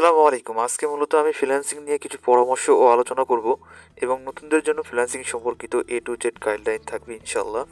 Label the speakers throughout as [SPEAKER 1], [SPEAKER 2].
[SPEAKER 1] আসসালামু আলাইকুম। আজকে মূলত আমি ফ্রিল্যান্সিং নিয়ে কিছু পরামর্শ ও আলোচনা করব এবং নতুনদের জন্য ফ্রিল্যান্সিং সম্পর্কিত এ টু জেড গাইডলাইন থাকবে ইনশাল্লাহ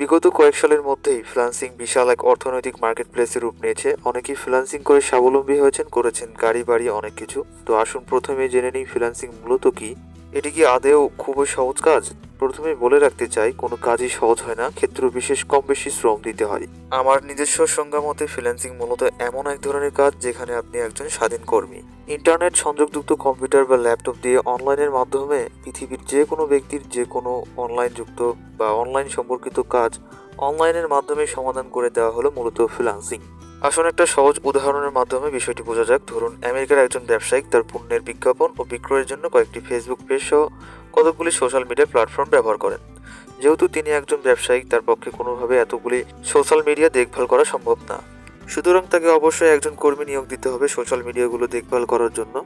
[SPEAKER 1] বিগত কয়েক সালের মধ্যেই ফ্রিল্যান্সিং বিশাল এক অর্থনৈতিক মার্কেট প্লেসে রূপ নিয়েছে। অনেকেই ফ্রিল্যান্সিং করে স্বাবলম্বী হয়েছেন, করেছেন গাড়ি বাড়ি অনেক কিছু। তো আসুন প্রথমে জেনে নিই ফ্রিল্যান্সিং মূলত কি? এটি কি আদেও খুবই সহজ কাজ? প্রথমে বলে রাখতে চাই, কোনো কাজই সহজ হয় না, ক্ষেত্র বিশেষ কম বেশি শ্রম দিতে হয়। আমার নিজস্ব সংজ্ঞা মতে ফ্রিল্যান্সিং মূলত এমন এক ধরনের কাজ যেখানে আপনি একজন স্বাধীন কর্মী। ইন্টারনেট সংযোগযুক্ত কম্পিউটার বা ল্যাপটপ দিয়ে অনলাইনের মাধ্যমে পৃথিবীর যে কোনো ব্যক্তির যে কোনো অনলাইন যুক্ত বা অনলাইন সম্পর্কিত কাজ অনলাইনের মাধ্যমে সমাধান করে দেওয়া হলো মূলত ফ্রিল্যান্সিং আসুন একটা সহজ উদাহরণের মাধ্যমে বিষয়টি বোঝা যাক। ধরুন, আমেরিকার একজন ব্যবসায়িক তার পণ্যের বিজ্ঞাপন ও বিক্রয়ের জন্য কয়েকটি ফেসবুক পেজ সহ কতকগুলি সোশ্যাল মিডিয়া প্ল্যাটফর্ম ব্যবহার করেন। যেহেতু তিনি একজন ব্যবসায়িক তার পক্ষে কোনোভাবে এতগুলি সোশ্যাল মিডিয়া দেখভাল করা সম্ভব না। সুতরাং তাকে অবশ্যই একজন কর্মী নিয়োগ দিতে হবে সোশ্যাল মিডিয়াগুলো দেখভাল করার জন্য।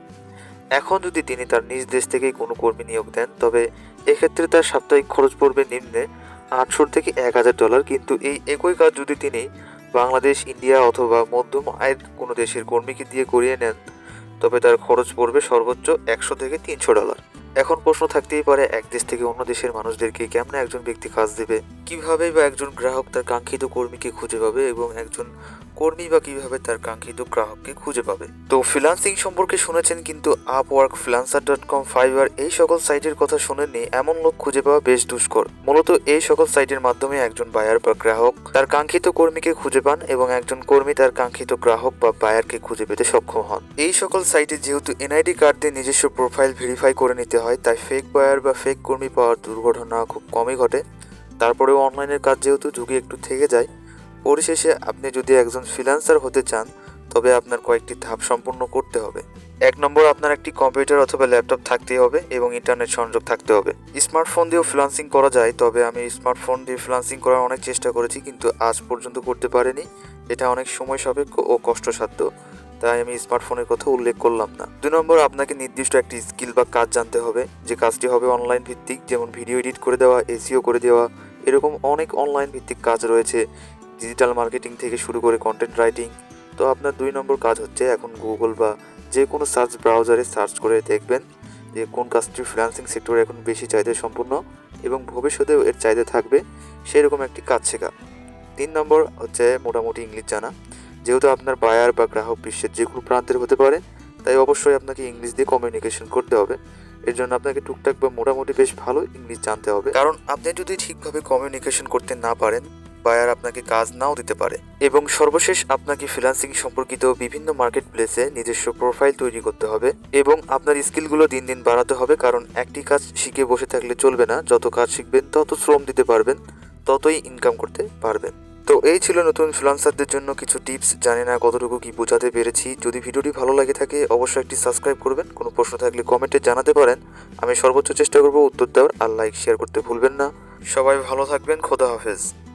[SPEAKER 1] এখন যদি তিনি তার নিজ দেশ থেকেই কোনো কর্মী নিয়োগ দেন, তবে এক্ষেত্রে তার সাপ্তাহিক খরচ পড়বে নিম্নে আটশো থেকে এক হাজার ডলার। কিন্তু এই একই কাজ যদি তিনি বাংলাদেশ, ইন্ডিয়া অথবা মধ্যম আয়ের কোনো দেশের কর্মীকে দিয়ে করিয়ে নেন, তবে তার খরচ পড়বে সর্বোচ্চ একশো থেকে তিনশো ডলার। এখন প্রশ্ন থাকতেই পারে, এক দেশ থেকে অন্য দেশের মানুষদেরকে কেমন একজন ব্যক্তি কাজ দেবে? কীভাবে বা একজন গ্রাহক তার কাঙ্ক্ষিত কর্মীকে খুঁজে পাবে এবং একজন কর্মী বা কীভাবে তার কাঙ্ক্ষিত গ্রাহককে খুঁজে পাবে? তো ফ্রিলান্সিং সম্পর্কে শুনেছেন কিন্তু Upwork freelancer dot com Fiverr এই সকল সাইটের কথা শুনেননি, এমন লোক খুঁজে পাওয়া বেশ দুষ্কর। মূলত এই সকল সাইটের মাধ্যমে একজন বায়ার বা গ্রাহক তার কাঙ্ক্ষিত কর্মীকে খুঁজে পান এবং একজন কর্মী তার কাঙ্ক্ষিত গ্রাহক বা বায়ারকে খুঁজে পেতে সক্ষম হন। এই সকল সাইটে যেহেতু এনআইডি কার্ড দিয়ে নিজস্ব প্রোফাইল ভেরিফাই করে নিতে হয়, তাই ফেক বায়ার বা ফেক কর্মী পাওয়ার দুর্ঘটনা খুব কমই ঘটে। তারপরেও অনলাইনের কাজ যেহেতু ঝুঁকি একটু থেকে যায় পরিশেষে আপনি যদি একজন ফ্রিল্যান্সার হতে চান, তবে আপনার কয়েকটি ধাপ সম্পূর্ণ করতে হবে। এক নম্বর, আপনার একটি কম্পিউটার অথবা ল্যাপটপ থাকতেই হবে এবং ইন্টারনেট সংযোগ থাকতে হবে। স্মার্টফোন দিয়েও ফ্রিল্যান্সিং করা যায়, তবে আমি স্মার্টফোন দিয়ে ফ্রিল্যান্সিং করার অনেক চেষ্টা করেছি, কিন্তু আজ পর্যন্ত করতে পারিনি। এটা অনেক সময় সাপেক্ষ ও কষ্টসাধ্য, তাই আমি স্মার্টফোনের কথা উল্লেখ করলাম না। দুই নম্বর, আপনাকে নির্দিষ্ট একটি স্কিল বা কাজ জানতে হবে। যে কাজটি হবে অনলাইন ভিত্তিক, যেমন ভিডিও এডিট করে দেওয়া এসিও করে দেওয়া, এরকম অনেক অনলাইন ভিত্তিক কাজ রয়েছে। ডিজিটাল মার্কেটিং থেকে শুরু করে কন্টেন্ট রাইটিং তো আপনার দুই নম্বর কাজ হচ্ছে এখন গুগল বা যে কোনো সার্চ ব্রাউজারে সার্চ করে দেখবেন যে কোন কাজটি ফ্রিল্যান্সিং সেক্টরে এখন বেশি চাহিদা সম্পূর্ণ এবং ভবিষ্যতেও এর চাহিদা থাকবে, সেরকম একটি কাজ শেখা। তিন নম্বর হচ্ছে মোটামুটি ইংলিশ জানা। যেহেতু আপনার বায়ার বা গ্রাহক বিশ্বের যে কোনো প্রান্তের হতে পারে, তাই অবশ্যই আপনাকে ইংলিশ দিয়ে কমিউনিকেশন করতে হবে। এর জন্য আপনাকে টুকটাক বা মোটামুটি বেশ ভালো ইংলিশ জানতে হবে। কারণ আপনি যদি ঠিকভাবে কমিউনিকেশন করতে না পারেন বায়ার আপনাকে কাজ নাও দিতে পারে। এবং সর্বশেষ আপনাকে ফ্রিল্যান্সিং সম্পর্কিত বিভিন্ন মার্কেট প্লেসে নিজস্ব প্রোফাইল তৈরি করতে হবে এবং আপনার স্কিলগুলো দিন দিন বাড়াতে হবে কারণ একটি কাজ শিখে বসে থাকলে চলবে না। যত কাজ শিখবেন, তত শ্রম দিতে পারবেন, ততই ইনকাম করতে পারবেন। তো এই ছিল নতুন ফ্রিল্যান্সারদের জন্য কিছু টিপস জানি না কতটুকু কি বোঝাতে পেরেছি। যদি ভিডিওটি ভালো লাগে থাকে, অবশ্যই একটি সাবস্ক্রাইব করবেন। কোনো প্রশ্ন থাকলে কমেন্টে জানাতে পারেন। আমি সর্বোচ্চ চেষ্টা করব উত্তর দেওয়ার আর লাইক শেয়ার করতে ভুলবেন না। সবাই ভালো থাকবেন। খোদা হাফেজ।